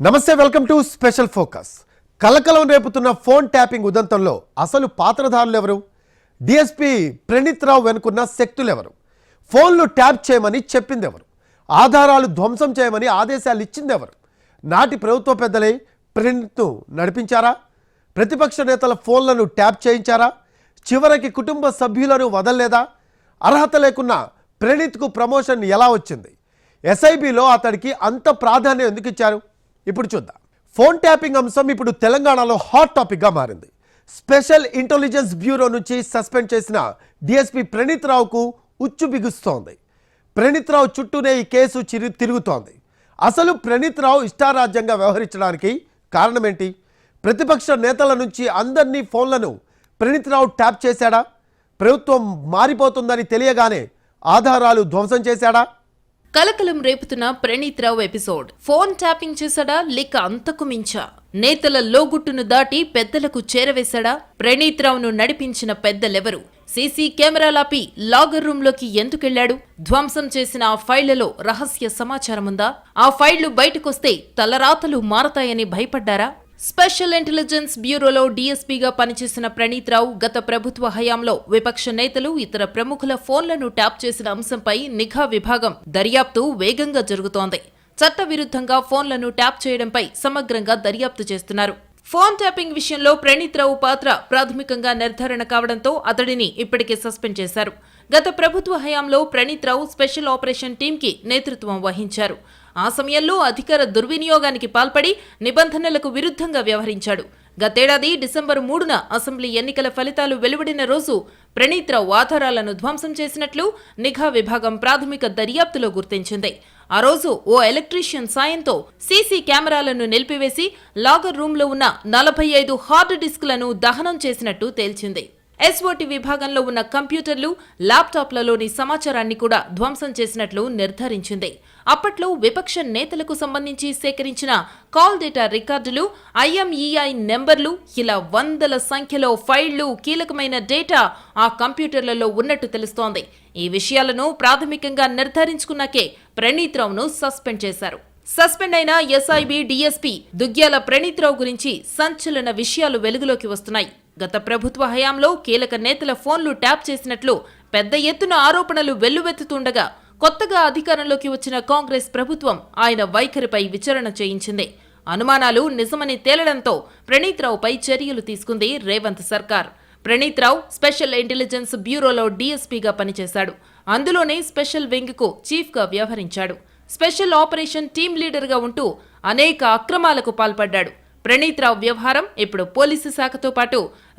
నమస్తే welcome to special focus. కలకలం రేపుతున్న phone tapping ఉదంతంలో అసలు పాత్రధారులు ఎవరు? డిఎస్పీ ప్రణీత్ రావు వెనుకున్న శక్తులు ఎవరు ఫోన్లు ట్యాప్ చేయమని చెప్పింది ఎవరు ఆధారాలు ధ్వంసం చేయమని ఆదేశాలు ఇచ్చింది ఎవరు నాటి ప్రభుత్వ పెద్దలే ప్రణీత్ను నడిపించారా? ప్రతిపక్ష నేతల ఫోన్లను ట్యాప్ చేయించారా? చివరికి కుటుంబ సభ్యులను వదలలేదా? అర్హత లేకున్న ప్రణీత్కు ప్రమోషన్ ఎలా వచ్చింది? ఎస్ఐబిలో అతడికి అంత ప్రాధాన్యం ఎందుకు ఇచ్చారు ఇప్పుడు చూద్దాం. ఫోన్ ట్యాపింగ్ అంశం ఇప్పుడు తెలంగాణలో హాట్ టాపిక్గా మారింది. స్పెషల్ ఇంటెలిజెన్స్ బ్యూరో నుంచి సస్పెండ్ చేసిన డిఎస్పీ ప్రణీత్ రావుకు ఉచ్చు బిగుస్తోంది. ప్రణీత్ రావు చుట్టూనే ఈ కేసు చిరు తిరుగుతోంది. అసలు ప్రణీత్ రావు ఇష్టారాజ్యంగా వ్యవహరించడానికి కారణమేంటి? ప్రతిపక్ష నేతల నుంచి అందరినీ ఫోన్లను ప్రణీత్ రావు ట్యాప్ చేశాడా? ప్రభుత్వం మారిపోతుందని తెలియగానే ఆధారాలు ధ్వంసం చేశాడా? కలకలం రేపుతున్న Praneeth Rao episode. Phone tapping చేశాడా? లేక అంతకు మించా? నేతల లోగుట్టును దాటి పెద్దలకు చేరవేశాడా? ప్రణీత్ రావును నడిపించిన పెద్దలెవరు? సీసీ కెమెరాలాపి లాగర్ రూమ్లోకి ఎందుకెళ్ళాడు? ధ్వంసం చేసిన ఆ ఫైళ్ళలో రహస్య సమాచారముందా? ఆ ఫైళ్ళు బయటకొస్తే తలరాతలు మారతాయని భయపడ్డారా? స్పెషల్ ఇంటెలిజెన్స్ బ్యూరోలో డీఎస్పీగా పనిచేసిన ప్రణీత్ రావు గత ప్రభుత్వ హయాంలో విపక్ష నేతలు ఇతర ప్రముఖుల ఫోన్లను ట్యాప్ చేసిన అంశంపై నిఘా విభాగం దర్యాప్తు వేగంగా జరుగుతోంది. చట్టవిరుద్ధంగా ఫోన్లను ట్యాప్ చేయడంపై సమగ్రంగా దర్యాప్తు చేస్తున్నారు. ఫోన్ ట్యాపింగ్ విషయంలో ప్రణీత్ రావు పాత్ర ప్రాథమికంగా నిర్ధారణ కావడంతో అతడిని ఇప్పటికే సస్పెండ్ చేశారు. గత ప్రభుత్వ హయాంలో ప్రణీత్ రావు స్పెషల్ ఆపరేషన్ టీంకి నేతృత్వం వహించారు. ఆ సమయంలో అధికార దుర్వినియోగానికి పాల్పడి నిబంధనలకు విరుద్ధంగా వ్యవహరించాడు. గతేడాది డిసెంబరు మూడున అసెంబ్లీ ఎన్నికల ఫలితాలు వెలువడిన రోజు ప్రణీత్ రావు ఆధారాలను ధ్వంసం చేసినట్లు నిఘా విభాగం ప్రాథమిక దర్యాప్తులో గుర్తించింది. ఆ రోజు ఓ ఎలక్ట్రీషియన్ సాయంతో సీసీ కెమెరాలను నిలిపివేసి లాగర్ రూంలో ఉన్న నలభై ఐదు హార్డ్ డిస్క్లను దహనం చేసినట్టు తేల్చింది. ఎస్ఓటి విభాగంలో ఉన్న కంప్యూటర్లు ల్యాప్టాప్లలోని సమాచారాన్ని కూడా ధ్వంసం చేసినట్లు నిర్ధారించింది. అప్పట్లో విపక్ష నేతలకు సంబంధించి సేకరించిన కాల్ డేటా రికార్డులు ఐఎంఈఐ నెంబర్లు ఇలా వందల సంఖ్యలో ఫైళ్ళు కీలకమైన డేటా ఆ కంప్యూటర్లలో ఉన్నట్టు తెలుస్తోంది. ఈ విషయాలను ప్రాథమికంగా నిర్ధారించుకున్నాకే ప్రణీత్ రావును సస్పెండ్ చేశారు. సస్పెండ్ అయిన ఎస్ఐబి డిఎస్పీ దుగ్గ్యాల ప్రణీత్ రావు గురించి సంచలన విషయాలు వెలుగులోకి వస్తున్నాయి. గత ప్రభుత్వ హయాంలో కీలక నేతల ఫోన్లు ట్యాప్ చేసినట్లు పెద్ద ఎత్తున ఆరోపణలు వెల్లువెత్తుతుండగా కొత్తగా అధికారంలోకి వచ్చిన కాంగ్రెస్ ప్రభుత్వం ఆయన వైఖరిపై విచారణ చేయించింది. అనుమానాలు నిజమని తేలడంతో ప్రణీత్ రావుపై చర్యలు తీసుకుంది రేవంత్ సర్కార్. ప్రణీత్ రావు స్పెషల్ ఇంటెలిజెన్స్ బ్యూరోలో డీఎస్పీగా పనిచేశాడు. అందులోనే స్పెషల్ వింగ్కు చీఫ్గా వ్యవహరించాడు. స్పెషల్ ఆపరేషన్ టీం లీడర్గా ఉంటూ అనేక అక్రమాలకు పాల్పడ్డాడు. ప్రణీత్ రావు వ్యవహారం ఇప్పుడు పోలీసు శాఖతో పాటు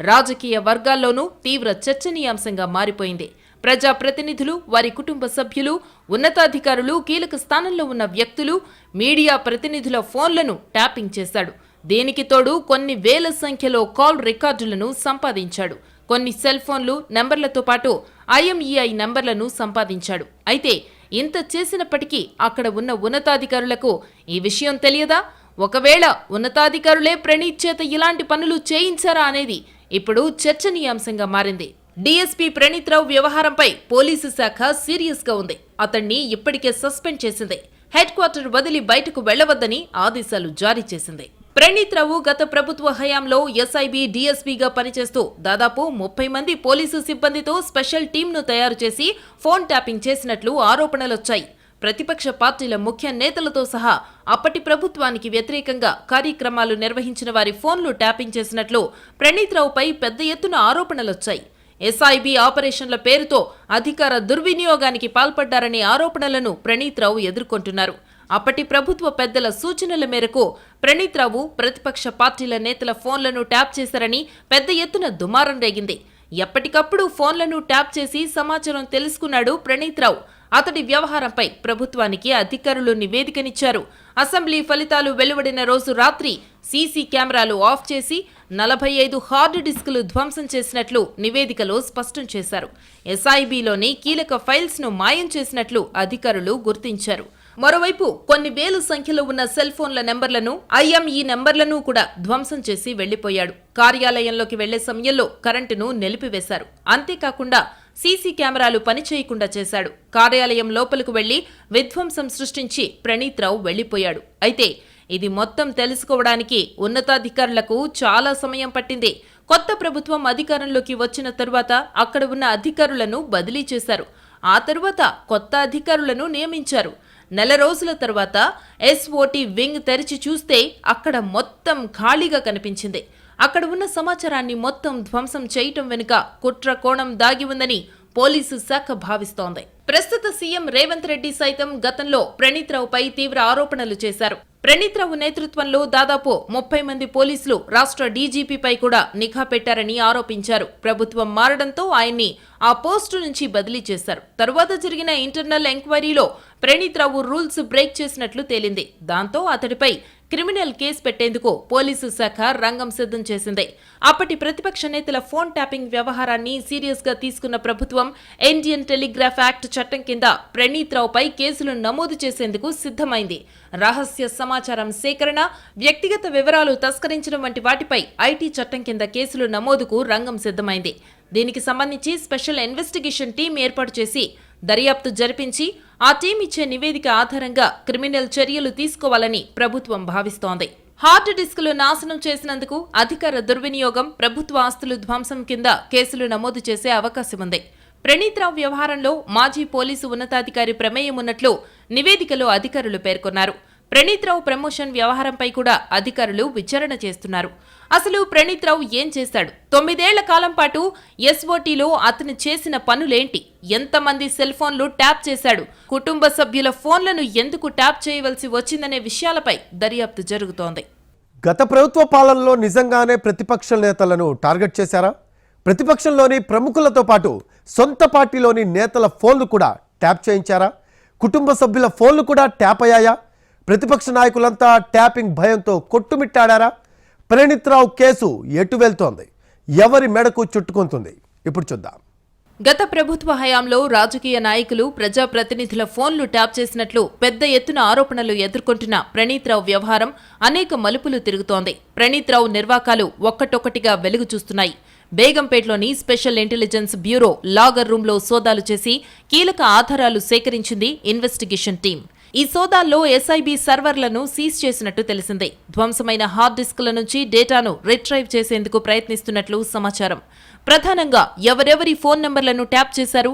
రాజకీయ వర్గాల్లోనూ తీవ్ర చర్చనీయాంశంగా మారిపోయింది. ప్రజా ప్రతినిధులు వారి కుటుంబ సభ్యులు ఉన్నతాధికారులు కీలక స్థానంలో ఉన్న వ్యక్తులు మీడియా ప్రతినిధుల ఫోన్లను ట్యాపింగ్ చేశాడు. దీనికి తోడు కొన్ని వేల సంఖ్యలో కాల్ రికార్డులను సంపాదించాడు. కొన్ని సెల్ ఫోన్లు నెంబర్లతో పాటు ఐఎంఈఐ నెంబర్లను సంపాదించాడు. అయితే ఇంత చేసినప్పటికీ అక్కడ ఉన్న ఉన్నతాధికారులకు ఈ విషయం తెలియదా? ఒకవేళ ఉన్నతాధికారులే ప్రణీత్ చేత ఇలాంటి పనులు చేయించారా అనేది ఇప్పుడు చర్చనీయాంశంగా మారింది. డీఎస్పీ ప్రణీత్ రావు వ్యవహారంపై పోలీసు శాఖ సీరియస్గా ఉంది. అతన్ని ఇప్పటికే సస్పెండ్ చేసింది. హెడ్ క్వార్టర్ వదిలి బయటకు వెళ్ళవద్దని ఆదేశాలు జారీ చేసింది. ప్రణీత్ రావు గత ప్రభుత్వ హయాంలో ఎస్ఐబి డీఎస్పీగా పనిచేస్తూ దాదాపు ముప్పై మంది పోలీసు సిబ్బందితో స్పెషల్ టీంను తయారు చేసి ఫోన్ ట్యాపింగ్ చేసినట్లు ఆరోపణలొచ్చాయి. ప్రతిపక్ష పార్టీల ముఖ్య నేతలతో సహా అప్పటి ప్రభుత్వానికి వ్యతిరేకంగా కార్యక్రమాలు నిర్వహించిన వారి ఫోన్లు ట్యాపింగ్ చేసినట్లు ప్రణీత్ రావుపై పెద్ద ఎత్తున ఆరోపణలొచ్చాయి. ఎస్ఐబి ఆపరేషన్ల పేరుతో అధికార దుర్వినియోగానికి పాల్పడ్డారనే ఆరోపణలను ప్రణీత్ రావు ఎదుర్కొంటున్నారు. అప్పటి ప్రభుత్వ పెద్దల సూచనల మేరకు ప్రణీత్ రావు ప్రతిపక్ష పార్టీల నేతల ఫోన్లను ట్యాప్ చేశారని పెద్ద ఎత్తున దుమారం రేగింది. ఎప్పటికప్పుడు ఫోన్లను ట్యాప్ చేసి సమాచారం తెలుసుకున్నాడు ప్రణీత్ రావు అతడి వ్యవహారంపై ప్రభుత్వానికి అధికారులు నివేదికనిచ్చారు. అసెంబ్లీ ఫలితాలు వెలువడిన రోజు రాత్రి సీసీ కెమెరాలు ఆఫ్ చేసి నలభై ఐదు హార్డ్ డిస్కులు ధ్వంసం చేసినట్లు నివేదికలో స్పష్టం చేశారు. ఎస్ఐబిలోని కీలక ఫైల్స్ను మాయం చేసినట్లు అధికారులు గుర్తించారు. మరోవైపు కొన్ని వేల సంఖ్యలో ఉన్న సెల్ ఫోన్ల నెంబర్లను ఐఎంఈ నెంబర్లను కూడా ధ్వంసం చేసి వెళ్ళిపోయాడు కార్యాలయంలోకి వెళ్ళే సమయంలో కరెంటును నిలిపివేశారు. అంతేకాకుండా సీసీ కెమెరాలు పనిచేయకుండా చేశాడు. కార్యాలయం లోపలకు వెళ్ళి విధ్వంసం సృష్టించి ప్రణీత్ రావు వెళ్ళిపోయాడు అయితే ఇది మొత్తం తెలుసుకోవడానికి ఉన్నతాధికారులకు చాలా సమయం పట్టింది. కొత్త ప్రభుత్వం అధికారంలోకి వచ్చిన తరువాత అక్కడ ఉన్న అధికారులను బదిలీ చేశారు. ఆ తరువాత కొత్త అధికారులను నియమించారు. నెల రోజుల తర్వాత ఎస్ఓటి వింగ్ తెరిచి చూస్తే అక్కడ మొత్తం ఖాళీగా కనిపించింది. అక్కడ ఉన్న సమాచారాన్ని మొత్తం ధ్వంసం చేయటం వెనుక కుట్ర కోణం దాగి ఉందని పోలీసు శాఖ భావిస్తోంది. ప్రస్తుత సీఎం రేవంత్ రెడ్డి సైతం గతంలో ప్రణీత్ రావుపై తీవ్ర ఆరోపణలు చేశారు. ప్రణీత్ రావు నేతృత్వంలో దాదాపు ముప్పై మంది పోలీసులు రాష్ట్ర డీజీపీపై కూడా నిఘా పెట్టారని ఆరోపించారు. ప్రభుత్వం మారడంతో ఆయన్ని ఆ పోస్టు నుంచి బదిలీ చేశారు. తరువాత జరిగిన ఇంటర్నల్ ఎంక్వైరీలో ప్రణీత్ రావు రూల్స్ బ్రేక్ చేసినట్లు తేలింది. దాంతో అతడిపై క్రిమినల్ కేసు పెట్టేందుకు పోలీసు శాఖ రంగం సిద్ధం చేసింది. అప్పటి ప్రతిపక్ష నేతల ఫోన్ ట్యాపింగ్ వ్యవహారాన్ని సీరియస్గా తీసుకున్న ప్రభుత్వం ఇండియన్ టెలిగ్రాఫ్ యాక్ట్ చట్టం కింద ప్రణీత్ రావుపై కేసులు నమోదు చేసేందుకు సిద్ధమైంది. రహస్య సమాచారం సేకరణ వ్యక్తిగత వివరాలు తస్కరించడం వంటి వాటిపై ఐటీ చట్టం కింద కేసులు నమోదుకు రంగం సిద్ధమైంది. దీనికి సంబంధించి స్పెషల్ ఇన్వెస్టిగేషన్ టీం ఏర్పాటు చేసి దర్యాప్తు జరిపించి ఆ టీం ఇచ్చే నివేదిక ఆధారంగా క్రిమినల్ చర్యలు తీసుకోవాలని ప్రభుత్వం భావిస్తోంది. హార్డ్ డిస్కులు నాశనం చేసినందుకు అధికార దుర్వినియోగం ప్రభుత్వ ఆస్తులు ధ్వంసం కింద కేసులు నమోదు చేసే అవకాశం ఉంది. ప్రణీత్రావు వ్యవహారంలో మాజీ పోలీసు ఉన్నతాధికారి ప్రమేయం ఉన్నట్లు నివేదికలో అధికారులు పేర్కొన్నారు. ప్రణీత్ రావు ప్రమోషన్ వ్యవహారంపై కూడా అధికారులు విచారణ చేస్తున్నారు. అసలు ప్రణీత్ రావు ఏం చేశాడు? తొమ్మిదేళ్ళ కాలం పాటు ఎస్ఓటీలో అతను చేసిన పనులేంటి? ఎంతమంది సెల్ ఫోన్లు ట్యాప్ చేశాడు? కుటుంబ సభ్యుల ఫోన్లను ఎందుకు ట్యాప్ చేయవలసి వచ్చిందనే విషయాలపై దర్యాప్తు జరుగుతోంది. గత ప్రభుత్వ పాలనలో నిజంగానే ప్రతిపక్ష నేతలను టార్గెట్ చేశారా? ప్రతిపక్షంలోని ప్రముఖులతో పాటు సొంత పార్టీలోని నేతల ఫోన్లు కూడా ట్యాప్ చేయించారా? కుటుంబ సభ్యుల ఫోన్లు కూడా ట్యాప్ అయ్యాయా? ప్రతిపక్ష నాయకులంతా ట్యాపింగ్ భయంతో కొట్టుమిట్టాడారా? ప్రణీత్ రావు కేసు ఎటు వెళ్తోంది? ఎవరి మెడకు చుట్టుకుంటుంది? ఇప్పుడు చూద్దాం. గత ప్రభుత్వ హయాంలో రాజకీయ నాయకులు ప్రజాప్రతినిధుల ఫోన్లు ట్యాప్ చేసినట్లు పెద్ద ఎత్తున ఆరోపణలు ఎదుర్కొంటున్న ప్రణీత్ రావు వ్యవహారం అనేక మలుపులు తిరుగుతోంది. ప్రణీత్ రావు నిర్వాకాలు ఒక్కటొక్కటిగా వెలుగు చూస్తున్నాయి. బేగంపేటలోని స్పెషల్ ఇంటెలిజెన్స్ బ్యూరో లాగర్ రూంలో సోదాలు చేసి కీలక ఆధారాలు సేకరించింది ఇన్వెస్టిగేషన్ టీం. ఈ సోదాల్లో ఎస్ఐబి సర్వర్లను సీజ్ చేసినట్టు తెలిసిందే. ధ్వంసమైన హార్డ్ డిస్కుల నుంచి డేటాను రిట్రైవ్ చేసేందుకు ప్రయత్నిస్తున్నట్లు సమాచారం. ప్రధానంగా ఎవరెవరి ఫోన్ నంబర్లను ట్యాప్ చేశారు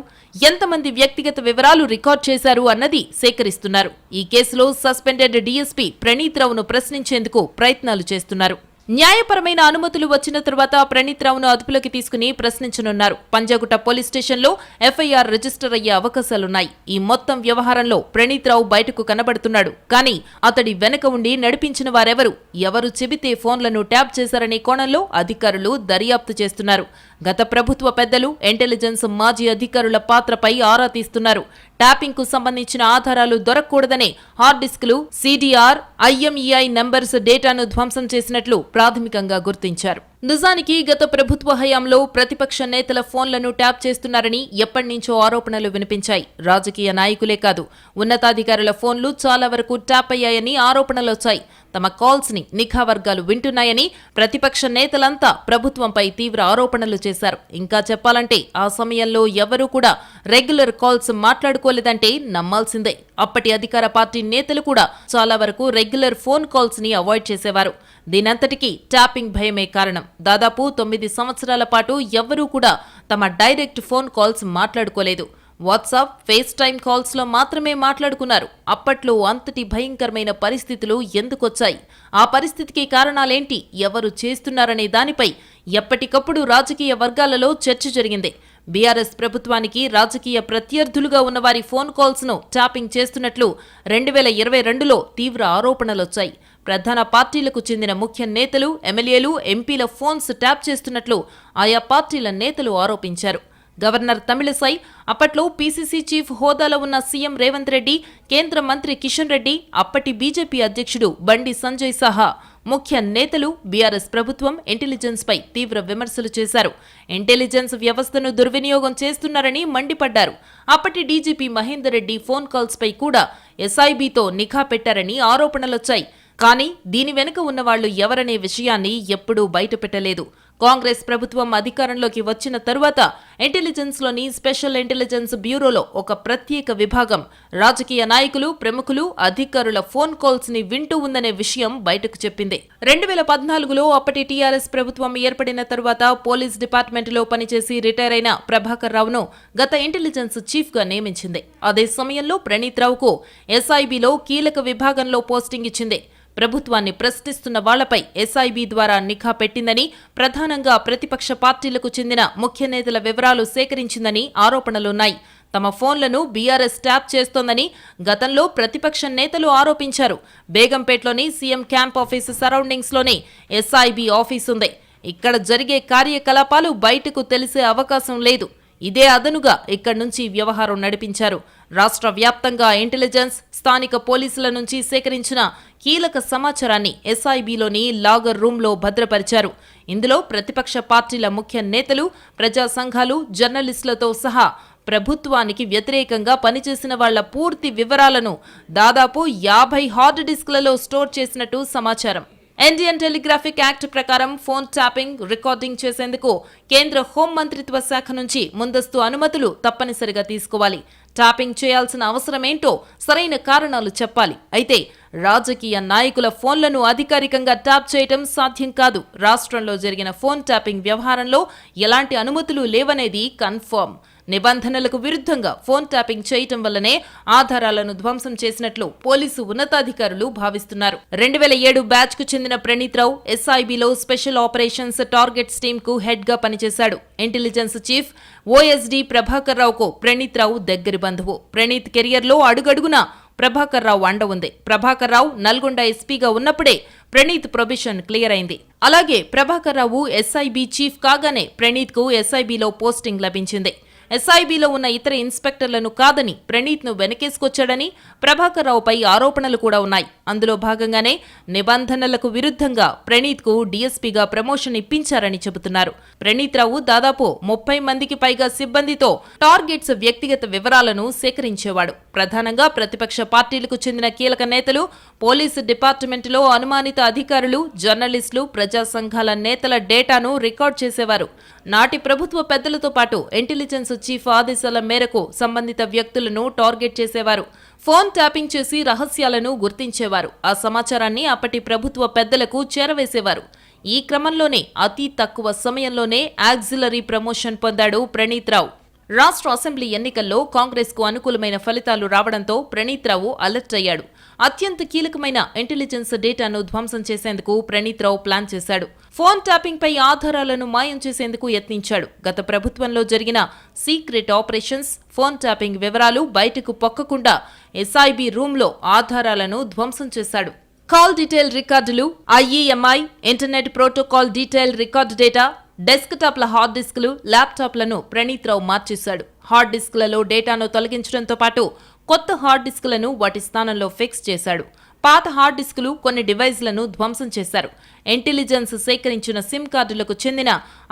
ఎంతమంది వ్యక్తిగత వివరాలు రికార్డ్ చేశారు అన్నది సేకరిస్తున్నారు. ఈ కేసులో సస్పెండెడ్ డీఎస్పీ ప్రణీత్ రావును ప్రశ్నించేందుకు ప్రయత్నాలు చేస్తున్నారు. న్యాయపరమైన అనుమతులు వచ్చిన తర్వాత ప్రణీత్ రావును అదుపులోకి తీసుకుని ప్రశ్నించనున్నారు. పంజాగుట్ట పోలీస్ స్టేషన్లో ఎఫ్ఐఆర్ రిజిస్టర్ అయ్యే అవకాశాలున్నాయి. ఈ మొత్తం వ్యవహారంలో ప్రణీత్ రావు బయటకు కనబడుతున్నాడు. కానీ అతడి వెనక ఉండి నడిపించిన వారెవరు? ఎవరు చెబితే ఫోన్లను ట్యాప్ చేశారనే కోణంలో అధికారులు దర్యాప్తు చేస్తున్నారు. గత ప్రభుత్వ పెద్దలు ఇంటెలిజెన్స్ మాజీ అధికారుల పాత్రపై ఆరా తీస్తున్నారు. ట్యాపింగ్కు సంబంధించిన ఆధారాలు దొరకకూడదని హార్డ్ డిస్కులు సిడిఆర్ ఐఎంఈఐ నంబర్స్ డేటాను ధ్వంసం చేసినట్లు ప్రాథమికంగా గుర్తించారు. నిజానికి గత ప్రభుత్వ హయాంలో ప్రతిపక్ష నేతల ఫోన్లను ట్యాప్ చేస్తున్నారని ఎప్పటినుంచో ఆరోపణలు వినిపించాయి. రాజకీయ నాయకులే కాదు ఉన్నతాధికారుల ఫోన్లు చాలా వరకు ట్యాప్ అయ్యాయని ఆరోపణలొచ్చాయి తమ కాల్స్ని నిఘా వర్గాలు వింటున్నాయని ప్రతిపక్ష నేతలంతా ప్రభుత్వంపై తీవ్ర ఆరోపణలు చేశారు. ఇంకా చెప్పాలంటే ఆ సమయంలో ఎవరూ కూడా రెగ్యులర్ కాల్స్ మాట్లాడుకోలేదంటే నమ్మాల్సిందే. అప్పటి అధికార పార్టీ నేతలు కూడా చాలా వరకు రెగ్యులర్ ఫోన్ కాల్స్ని అవాయిడ్ చేసేవారు. దీనంతటికీ ట్యాపింగ్ భయమే కారణం. దాదాపు తొమ్మిది సంవత్సరాల పాటు ఎవ్వరూ కూడా తమ డైరెక్ట్ ఫోన్ కాల్స్ మాట్లాడుకోలేదు. వాట్సాప్ ఫేస్ టైమ్ కాల్స్లో మాత్రమే మాట్లాడుకున్నారు. అప్పట్లో అంతటి భయంకరమైన పరిస్థితులు ఎందుకొచ్చాయి? ఆ పరిస్థితికి కారణాలేంటి? ఎవరు చేస్తున్నారనే దానిపై ఎప్పటికప్పుడు రాజకీయ వర్గాలలో చర్చ జరిగింది. బీఆర్ఎస్ ప్రభుత్వానికి రాజకీయ ప్రత్యర్థులుగా ఉన్న వారి ఫోన్ కాల్స్ను ట్యాపింగ్ చేస్తున్నట్లు రెండు వేల ఇరవై రెండులో తీవ్ర ఆరోపణలొచ్చాయి. ప్రధాన పార్టీలకు చెందిన ముఖ్య నేతలు ఎమ్మెల్యేలు ఎంపీల ఫోన్స్ ట్యాప్ చేస్తున్నట్లు ఆయా పార్టీల నేతలు ఆరోపించారు. గవర్నర్ తమిళసై అప్పట్లో పీసీసీ చీఫ్ హోదాలో ఉన్న సీఎం రేవంత్ రెడ్డి కేంద్ర మంత్రి కిషన్ రెడ్డి అప్పటి బీజేపీ అధ్యక్షుడు బండి సంజయ్ సహా ముఖ్య నేతలు బీఆర్ఎస్ ప్రభుత్వం ఇంటెలిజెన్స్ పై తీవ్ర విమర్శలు చేశారు. ఇంటెలిజెన్స్ వ్యవస్థను దుర్వినియోగం చేస్తున్నారని మండిపడ్డారు. అప్పటి DGP Mahender Reddy phone calls పై కూడా ఎస్ఐబితో నిఘా పెట్టారని ఆరోపణలొచ్చాయి. కానీ దీని వెనుక ఉన్నవాళ్ళు ఎవరనే విషయాన్ని ఎప్పుడూ బయటపెట్టలేదు. కాంగ్రెస్ ప్రభుత్వం అధికారంలోకి వచ్చిన తరువాత ఇంటెలిజెన్స్లోని స్పెషల్ ఇంటెలిజెన్స్ బ్యూరోలో ఒక ప్రత్యేక విభాగం రాజకీయ నాయకులు ప్రముఖులు అధికారుల ఫోన్ కాల్స్ని వింటూ ఉందనే విషయం బయటకు చెప్పింది. రెండు వేల పద్నాలుగులో అప్పటి టీఆర్ఎస్ ప్రభుత్వం ఏర్పడిన తరువాత పోలీస్ డిపార్ట్మెంట్లో పనిచేసి రిటైర్ అయిన ప్రభాకర్ రావును గత ఇంటెలిజెన్స్ చీఫ్గా నియమించింది. అదే సమయంలో ప్రణీత్ రావుకు ఎస్ఐబిలో కీలక విభాగంలో పోస్టింగ్ ఇచ్చింది. ప్రభుత్వాన్ని ప్రశ్నిస్తున్న వాళ్ళపై ఎస్ఐబి ద్వారా నిఘా పెట్టిందని ప్రధానంగా ప్రతిపక్ష పార్టీలకు చెందిన ముఖ్య నేతల వివరాలు సేకరించిందని ఆరోపణలున్నాయి. తమ ఫోన్లను బీఆర్ఎస్ ట్యాప్ చేస్తోందని గతంలో ప్రతిపక్ష నేతలు ఆరోపించారు. బేగంపేటలోని సీఎం క్యాంప్ ఆఫీసు సరౌండింగ్స్లోనే ఎస్ఐబి ఆఫీస్ ఉంది. ఇక్కడ జరిగే కార్యకలాపాలు బయటకు తెలిసే అవకాశం లేదు. ఇదే అదనుగా ఇక్కడి నుంచి వ్యవహారం నడిపించారు. రాష్ట్ర వ్యాప్తంగా ఇంటెలిజెన్స్ స్థానిక పోలీసుల నుంచి సేకరించిన కీలక సమాచారాన్ని ఎస్ఐబిలోని లాగర్ రూంలో భద్రపరిచారు. ఇందులో ప్రతిపక్ష పార్టీల ముఖ్య నేతలు ప్రజా సంఘాలు జర్నలిస్టులతో సహా ప్రభుత్వానికి వ్యతిరేకంగా పనిచేసిన వాళ్ళ పూర్తి వివరాలను దాదాపు యాభై హార్డ్ డిస్క్లలో స్టోర్ చేసినట్టు సమాచారం. ఇండియన్ టెలిగ్రాఫిక్ యాక్ట్ ప్రకారం ఫోన్ ట్యాపింగ్ రికార్డింగ్ చేసేందుకు కేంద్ర హోం మంత్రిత్వ శాఖ నుంచి ముందస్తు అనుమతులు తప్పనిసరిగా తీసుకోవాలి. ట్యాపింగ్ చేయాల్సిన అవసరమేంటో సరైన కారణాలు చెప్పాలి. అయితే రాజకీయ నాయకుల ఫోన్లను అధికారికంగా ట్యాప్ చేయటం సాధ్యం కాదు. రాష్ట్రంలో జరిగిన ఫోన్ ట్యాపింగ్ వ్యవహారంలో ఎలాంటి అనుమతులు లేవనేది కన్ఫర్మ్. నిబంధనలకు విరుద్ధంగా ఫోన్ ట్యాపింగ్ చేయటం వల్లనే ఆధారాలను ధ్వంసం చేసినట్లు పోలీసు ఉన్నతాధికారులు భావిస్తున్నారు. రెండు వేల ఏడు బ్యాచ్కు చెందిన ప్రణీత్ రావు ఎస్ఐబిలో స్పెషల్ ఆపరేషన్స్ టార్గెట్స్ టీమ్కు హెడ్గా పనిచేశాడు. ఇంటెలిజెన్స్ చీఫ్ ఓఎస్డీ ప్రభాకర్ రావుకు ప్రణీత్ రావు దగ్గరి బంధువు. ప్రణీత్ కెరియర్లో అడుగడుగునా ప్రభాకర్ రావు అండ ఉంది. ప్రభాకర్ రావు నల్గొండ ఎస్పీగా ఉన్నప్పుడే ప్రణీత్ ప్రొబిషన్ క్లియర్ అయింది. అలాగే ప్రభాకర్ రావు ఎస్ఐబి చీఫ్ కాగానే ప్రణీత్కు ఎస్ఐబిలో పోస్టింగ్ లభించింది. ఎస్ఐబిలో ఉన్న ఇతర ఇన్స్పెక్టర్లను కాదని ప్రణీత్ను వెనకేసుకొచ్చాడని ప్రభాకర్ రావుపై ఆరోపణలు కూడా ఉన్నాయి. అందులో భాగంగానే నిబంధనలకు విరుద్ధంగా ప్రణీత్కు డీఎస్పీగా ప్రమోషన్ ఇప్పించారని చెబుతున్నారు. ప్రణీత్ రావు దాదాపు ముప్పై మందికి పైగా సిబ్బందితో టార్గెట్స్ వ్యక్తిగత వివరాలను సేకరించేవాడు. ప్రధానంగా ప్రతిపక్ష పార్టీలకు చెందిన కీలక నేతలు పోలీసు డిపార్ట్మెంట్లో అనుమానిత అధికారులు జర్నలిస్టులు ప్రజా సంఘాల నేతల డేటాను రికార్డ్ చేసేవారు. నాటి ప్రభుత్వ పెద్దలతో పాటు ఇంటెలిజెన్స్ చీఫ్ ఆదేశాల మేరకు సంబంధిత వ్యక్తులను టార్గెట్ చేసేవారు. ఫోన్ ట్యాపింగ్ చేసి రహస్యాలను గుర్తించేవారు. ఆ సమాచారాన్ని అప్పటి ప్రభుత్వ పెద్దలకు చేరవేసేవారు. ఈ క్రమంలోనే అతి తక్కువ సమయంలోనే యాక్సిలరీ ప్రమోషన్ పొందాడు ప్రణీత్ రావు. రాష్ట్ర అసెంబ్లీ ఎన్నికల్లో కాంగ్రెస్కు అనుకూలమైన ఫలితాలు రావడంతో ప్రణీత్ రావు అలర్ట్ అయ్యాడు. అత్యంత కీలకమైన ఇంటెలిజెన్స్ డేటాను ధ్వంసం చేసేందుకు ప్రణీత్ రావు ప్లాన్ చేశాడు. ఫోన్ ట్యాపింగ్ పై ఆధారాలను మాయం చేసేందుకు యత్నించాడు. గత ప్రభుత్వంలో జరిగిన సీక్రెట్ ఆపరేషన్స్ ఫోన్ ట్యాపింగ్ వివరాలు బయటకు పొక్కకుండా ఎస్ఐబి రూంలో ఆధారాలను ధ్వంసం చేశాడు. కాల్ డీటెయిల్ రికార్డులు IEMI internet protocol detail record data డెస్క్టాప్ల hard డిస్క్లు ల్యాప్టాప్లను ప్రణీత్ రావు మార్చేశాడు. హార్డ్ డిస్క్లలో డేటాను తొలగించడంతో పాటు కొత్త హార్డ్ డిస్క్లను వాటి స్థానంలో ఫిక్స్ చేశాడు. పాత హార్డ్ డిస్కులు కొన్ని డివైజ్లను ధ్వంసం చేశారు. ఇంటెలిజెన్స్ సేకరించిన సిమ్ కార్డులకు చెందిన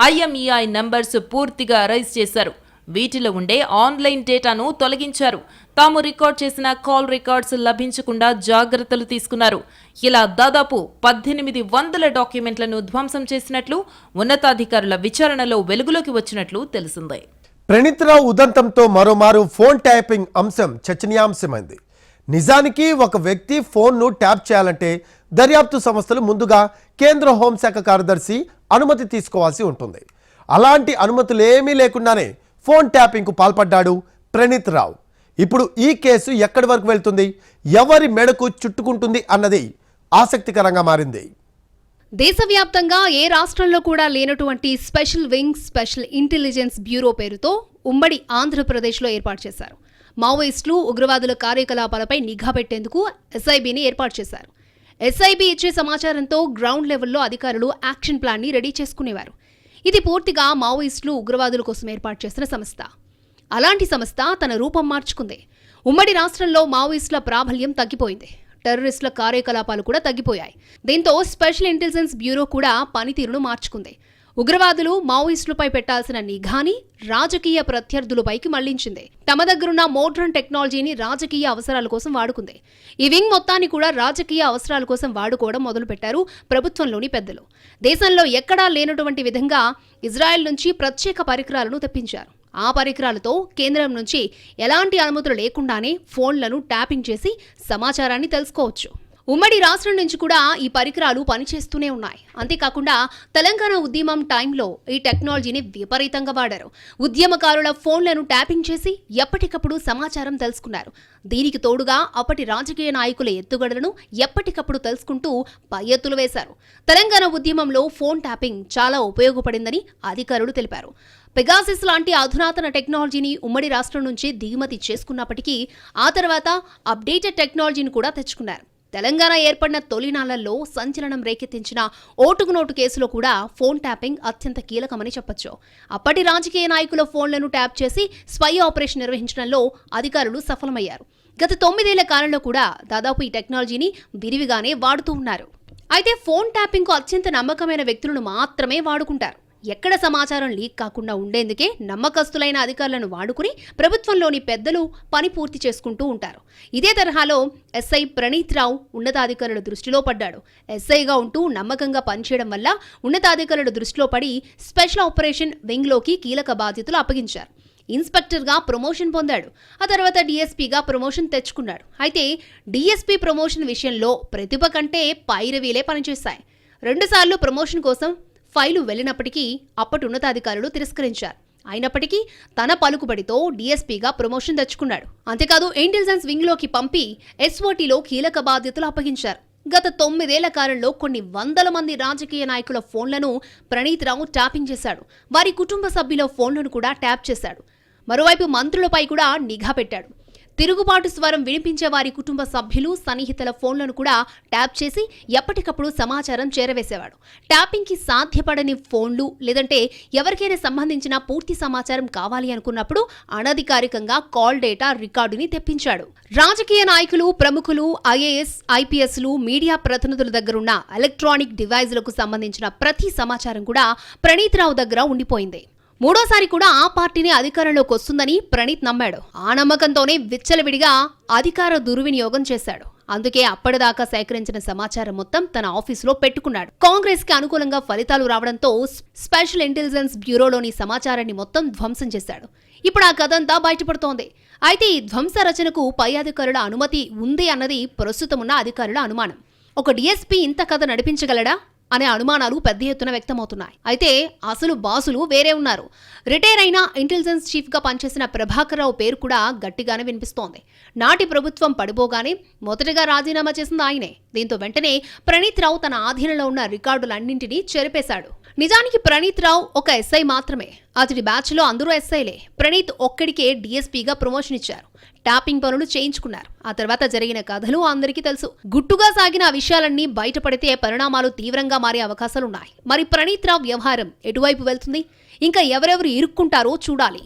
ఐఎంఈఐ నంబర్స్ పూర్తిగా అరైజ్ చేశారు. వీటిలో ఉండే ఆన్లైన్ డేటాను తొలగించారు. తాము రికార్డ్ చేసిన కాల్ రికార్డ్స్ లభించకుండా జాగ్రత్తలు తీసుకున్నారు. ఇలా దాదాపు పద్దెనిమిది వందల డాక్యుమెంట్లను ధ్వంసం చేసినట్లు ఉన్నతాధికారుల విచారణలో వెలుగులోకి వచ్చినట్లు తెలిసిందే. ప్రణీత్ రావు ఉదంతంతో మరోమారు ఫోన్ ట్యాపింగ్ అంశం చర్చనీయాంశమైంది. నిజానికి ఒక వ్యక్తి ఫోన్ను ట్యాప్ చేయాలంటే దర్యాప్తు సంస్థలు ముందుగా కేంద్ర హోంశాఖ కార్యదర్శి అనుమతి తీసుకోవాల్సి ఉంటుంది. అలాంటి అనుమతులు ఏమీ లేకుండానే ఫోన్ ట్యాపింగ్కు పాల్పడ్డాడు ప్రణీత్ రావు. ఇప్పుడు ఈ కేసు ఎక్కడి వరకు వెళ్తుంది? ఎవరి మెడకు చుట్టుకుంటుంది అన్నది ఆసక్తికరంగా మారింది. దేశవ్యాప్తంగా ఏ రాష్ట్రంలో కూడా లేనటువంటి special wing special intelligence bureau పేరుతో ఉమ్మడి ఆంధ్రప్రదేశ్లో ఏర్పాటు చేశారు. మావోయిస్టులు ఉగ్రవాదుల కార్యకలాపాలపై నిఘా పెట్టేందుకు ఎస్ఐబిని ఏర్పాటు చేశారు. ఎస్ఐబి ఇచ్చే సమాచారంతో గ్రౌండ్ లెవెల్లో అధికారులు యాక్షన్ ప్లాన్ని రెడీ చేసుకునేవారు. ఇది పూర్తిగా మావోయిస్టులు ఉగ్రవాదుల కోసం ఏర్పాటు చేసిన సంస్థ. అలాంటి సంస్థ తన రూపం మార్చుకుంది. ఉమ్మడి రాష్ట్రంలో మావోయిస్టుల ప్రాబల్యం తగ్గిపోయింది. టెర్రరిస్టుల కార్యకలాపాలు కూడా తగ్గిపోయాయి. దీంతో స్పెషల్ ఇంటెలిజెన్స్ బ్యూరో కూడా పనితీరును మార్చుకుంది. ఉగ్రవాదులు మావోయిస్టులపై పెట్టాల్సిన నిఘాని రాజకీయ ప్రత్యర్థులపైకి మళ్ళించింది. తమ దగ్గరున్న మోడ్రన్ టెక్నాలజీని రాజకీయ అవసరాల కోసం వాడుకుంది. ఈ వింగ్ మొత్తాన్ని కూడా రాజకీయ అవసరాల కోసం వాడుకోవడం మొదలుపెట్టారు ప్రభుత్వంలోని పెద్దలు. దేశంలో ఎక్కడా లేనటువంటి విధంగా ఇజ్రాయెల్ నుంచి ప్రత్యేక పరికరాలను తెప్పించారు. ఆ పరికరాలతో కేంద్రం నుంచి ఎలాంటి అనుమతులు లేకుండానే ఫోన్లను ట్యాపింగ్ చేసి సమాచారాన్ని తెలుసుకోవచ్చు. ఉమ్మడి రాష్ట్రం నుంచి కూడా ఈ పరికరాలు పనిచేస్తూనే ఉన్నాయి. అంతేకాకుండా తెలంగాణ ఉద్యమం టైంలో ఈ టెక్నాలజీని విపరీతంగా వాడారు. ఉద్యమకారుల ఫోన్లను ట్యాపింగ్ చేసి ఎప్పటికప్పుడు సమాచారం తెలుసుకున్నారు. దీనికి తోడుగా అప్పటి రాజకీయ నాయకుల ఎత్తుగడలను ఎప్పటికప్పుడు తెలుసుకుంటూ పై ఎత్తులు వేశారు. తెలంగాణ ఉద్యమంలో ఫోన్ ట్యాపింగ్ చాలా ఉపయోగపడిందని అధికారులు తెలిపారు. పెగాసిస్ లాంటి అధునాతన టెక్నాలజీని ఉమ్మడి రాష్ట్రం నుంచి దిగుమతి చేసుకున్నప్పటికీ ఆ తర్వాత అప్డేటెడ్ టెక్నాలజీని కూడా తెచ్చుకున్నారు. తెలంగాణ ఏర్పడిన తొలినాళ్ళలో సంచలనం రేకెత్తించిన ఓటుకు నోటు కేసులో కూడా ఫోన్ ట్యాపింగ్ అత్యంత కీలకమని చెప్పొచ్చు. అప్పటి రాజకీయ నాయకుల ఫోన్లను ట్యాప్ చేసి స్పై ఆపరేషన్ నిర్వహించడంలో అధికారులు సఫలమయ్యారు. గత తొమ్మిదేళ్ళ కాలంలో కూడా దాదాపు ఈ టెక్నాలజీని విరివిగానే వాడుతూ ఉన్నారు. అయితే ఫోన్ ట్యాపింగ్కు అత్యంత నమ్మకమైన వ్యక్తులను మాత్రమే వాడుకుంటారు. ఎక్కడ సమాచారం లీక్ కాకుండా ఉండేందుకే నమ్మకస్తులైన అధికారులను వాడుకుని ప్రభుత్వంలోని పెద్దలు పని పూర్తి చేసుకుంటూ ఉంటారు. ఇదే తరహాలో ఎస్ఐ ప్రణీత్ రావు ఉన్నతాధికారుల దృష్టిలో పడ్డాడు. ఎస్ఐగా ఉంటూ నమ్మకంగా పనిచేయడం వల్ల ఉన్నతాధికారుల దృష్టిలో పడి స్పెషల్ ఆపరేషన్ వింగ్లోకి కీలక బాధ్యతలు అప్పగించారు. ఇన్స్పెక్టర్గా ప్రమోషన్ పొందాడు. ఆ తర్వాత డీఎస్పీగా ప్రమోషన్ తెచ్చుకున్నాడు. అయితే డీఎస్పీ ప్రమోషన్ విషయంలో ప్రతిభ కంటే పైరవీలే పనిచేశాయి. రెండుసార్లు ప్రమోషన్ కోసం ఫైలు వెళ్ళినప్పటికీ అప్పటి ఉన్నతాధికారులు తిరస్కరించారు. అయినప్పటికీ తన పలుకుబడితో డీఎస్పీగా ప్రమోషన్ తెచ్చుకున్నాడు. అంతేకాదు ఇంటెలిజెన్స్ వింగ్లోకి పంపి ఎస్ఓటీలో కీలక బాధ్యతలు అప్పగించారు. గత తొమ్మిదేళ్ళ కాలంలో కొన్ని వందల మంది రాజకీయ నాయకుల ఫోన్లను ప్రణీత్ రావు ట్యాపింగ్ చేశాడు. వారి కుటుంబ సభ్యుల ఫోన్లను కూడా ట్యాప్ చేశాడు. మరోవైపు మంత్రులపై కూడా నిఘా పెట్టాడు. తిరుగుబాటు స్వరం వినిపించే వారి కుటుంబ సభ్యులు సన్నిహితుల ఫోన్లను కూడా ట్యాప్ చేసి ఎప్పటికప్పుడు సమాచారం చేరవేసేవాడు. ట్యాపింగ్కి సాధ్యపడని ఫోన్లు లేదంటే ఎవరికైనా సంబంధించిన పూర్తి సమాచారం కావాలి అనుకున్నప్పుడు అనధికారికంగా కాల్ డేటా రికార్డుని తెప్పించాడు. రాజకీయ నాయకులు ప్రముఖులు ఐఏఎస్ ఐపీఎస్లు మీడియా ప్రతినిధుల దగ్గరున్న ఎలక్ట్రానిక్ డివైజ్లకు సంబంధించిన ప్రతి సమాచారం కూడా ప్రణీత్ రావు దగ్గర ఉండిపోయింది. మూడోసారి కూడా ఆ పార్టీనే అధికారంలోకి వస్తుందని ప్రణీత్ నమ్మాడు. ఆ నమ్మకంతోనే విచ్చలవిడిగా అధికార దుర్వినియోగం చేశాడు. అందుకే అప్పటిదాకా సేకరించిన సమాచారం మొత్తం తన ఆఫీసులో పెట్టుకున్నాడు. కాంగ్రెస్కి అనుకూలంగా ఫలితాలు రావడంతో స్పెషల్ ఇంటెలిజెన్స్ బ్యూరోలోని సమాచారాన్ని మొత్తం ధ్వంసం చేశాడు. ఇప్పుడు ఆ కథంతా బయటపడుతోంది. అయితే ఈ ధ్వంస రచనకు పై అధికారుల అనుమతి ఉంది అన్నది ప్రస్తుతమున్న అధికారుల అనుమానం. ఒక డీఎస్పీ ఇంత కథ నడిపించగలడా? అనే అనుమానాలు పెద్ద ఎత్తున వ్యక్తమవుతున్నాయి. అయితే అసలు బాసులు వేరే ఉన్నారు. రిటైర్ అయిన ఇంటెలిజెన్స్ చీఫ్గా పనిచేసిన ప్రభాకర్ రావు పేరు కూడా గట్టిగానే వినిపిస్తోంది. నాటి ప్రభుత్వం పడిపోగానే మొదటగా రాజీనామా చేసింది ఆయనే. దీంతో వెంటనే ప్రణీత్ రావు తన ఆధీనంలో ఉన్న రికార్డులన్నింటినీ చెరిపేశాడు. నిజానికి ప్రణీత్ రావు ఒక ఎస్ఐ మాత్రమే. అతడి బ్యాచ్లో అందరూ ఎస్ఐలే. ప్రణీత్ ఒక్కడికే డీఎస్పీగా ప్రమోషన్ ఇచ్చారు. ట్యాపింగ్ పనులు చేయించుకున్నారు. ఆ తర్వాత జరిగిన కథలు అందరికీ తెలుసు. గుట్టుగా సాగిన విషయాలన్నీ బయటపడితే పరిణామాలు తీవ్రంగా మారే అవకాశాలున్నాయి. మరి ప్రణీత్ రావు వ్యవహారం ఎటువైపు వెళ్తుంది? ఇంకా ఎవరెవరు ఇరుక్కుంటారో చూడాలి.